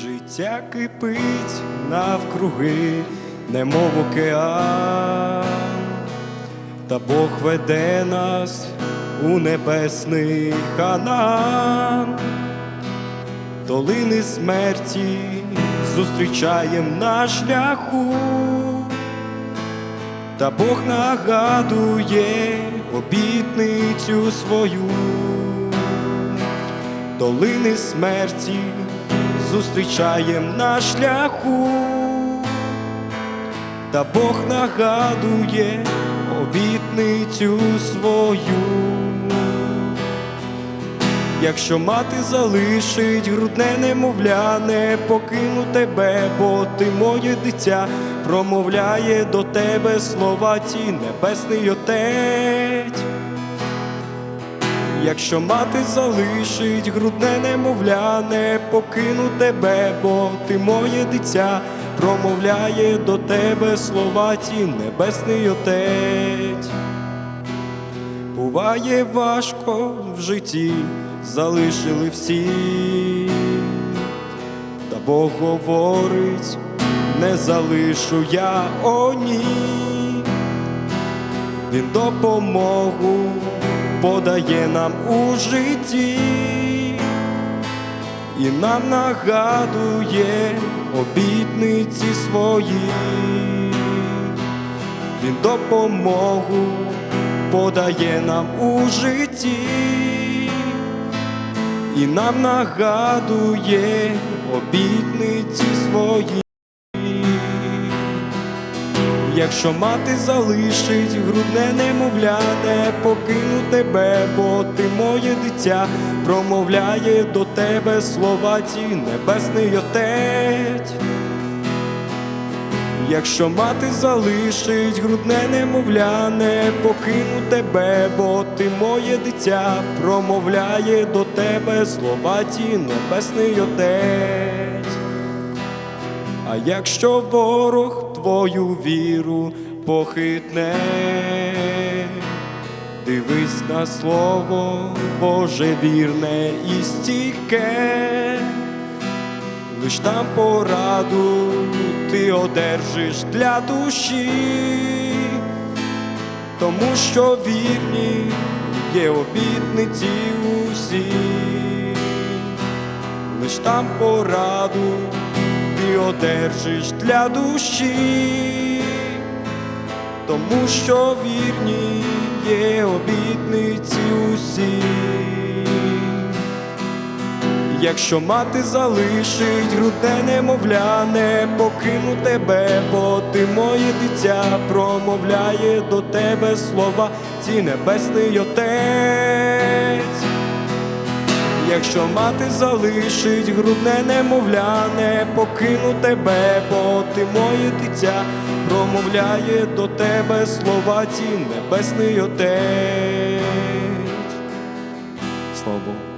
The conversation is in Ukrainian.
Життя кипить навкруги, немов океан, та Бог веде нас у небесний ханан, долини смерті зустрічаєм на шляху, та Бог нагадує обітницю свою, долини смерті зустрічаєм на шляху, та Бог нагадує обітницю свою. Якщо мати залишить грудне немовля, не покину тебе, бо ти моє дитя, промовляє до тебе слова ті небесний отець. Якщо мати залишить грудне немовля, не покину тебе, бо ти моє дитя, промовляє до тебе слова ті небесний отець. Буває важко в житті, залишили всі, та Бог говорить, не залишу я о ні. Він допомогу подає нам у житті і нам нагадує обітниці свої. Він допомогу подає нам у житті і нам нагадує обітниці свої. Якщо мати залишить грудне немовля, не покину тебе, бо ти моє дитя, промовляє до тебе слова ті небесний отець. Якщо мати залишить грудне немовля, не покину тебе, бо ти моє дитя, промовляє до тебе слова ті небесний отець. А якщо ворог твою віру похитне, дивись на слово Боже вірне і стійке, лиш там пораду ти одержиш для душі, тому що вірні є обітниці усі, лиш там пораду ти одержиш для душі, тому що вірні є обітниці усі. Якщо мати залишить грудне немовля, не покину тебе, бо ти моє дитя, промовляє до тебе слова, ці небесний отець. Якщо мати залишить грудне немовля, не покину тебе, бо ти моє дитя, промовляє до тебе слова ті небесний отець. Слава Богу.